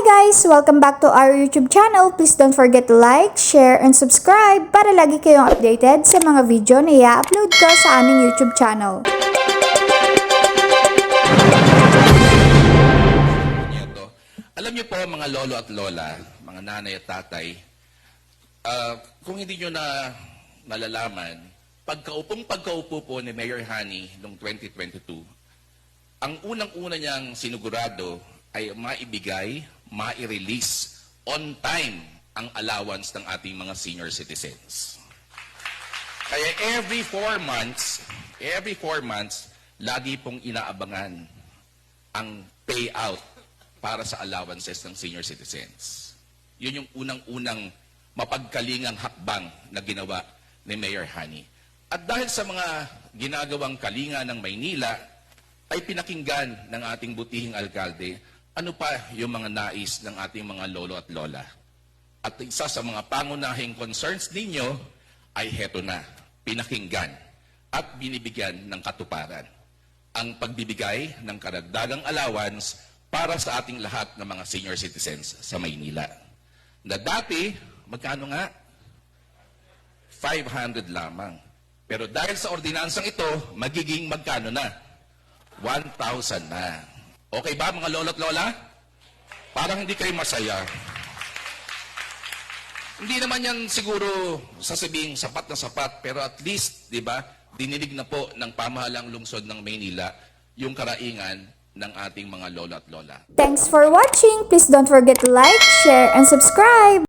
guys! Welcome back to our YouTube channel. Please don't forget to like, share, and subscribe para lagi kayong updated sa mga video na i-upload ko sa aming YouTube channel. Alam niyo po mga lolo at lola, mga nanay at tatay, ah, kung hindi niyo na nalalaman, pagkaupong pagkaupo po ni Mayor Hani noong 2022, ang unang-una niyang sinugurado ay maibigay, mai-release on time ang allowance ng ating mga senior citizens. Kaya every four months, every four months, lagi pong inaabangan ang payout para sa allowances ng senior citizens. Yun yung unang-unang mapagkalingang hakbang na ginawa ni Mayor Hani. At dahil sa mga ginagawang kalinga ng Maynila, ay pinakinggan ng ating butihing alkalde ano pa yung mga nais ng ating mga lolo at lola. At isa sa mga pangunahing concerns ninyo ay heto na, pinakinggan at binibigyan ng katuparan. Ang pagbibigay ng karagdagang allowance para sa ating lahat ng mga senior citizens sa Maynila. Na dati, magkano nga? 500 lamang. Pero dahil sa ordinansang ito, magiging magkano na? 1,000 na. Okay ba mga lolo't lola? Parang hindi kayo masaya. Hindi naman yan siguro sasabing sapat na sapat, pero at least, di ba, dininig na po ng pamahalang lungsod ng Maynila yung karaingan ng ating mga lolo at lola. Thanks for watching! Please don't forget to like, share, and subscribe!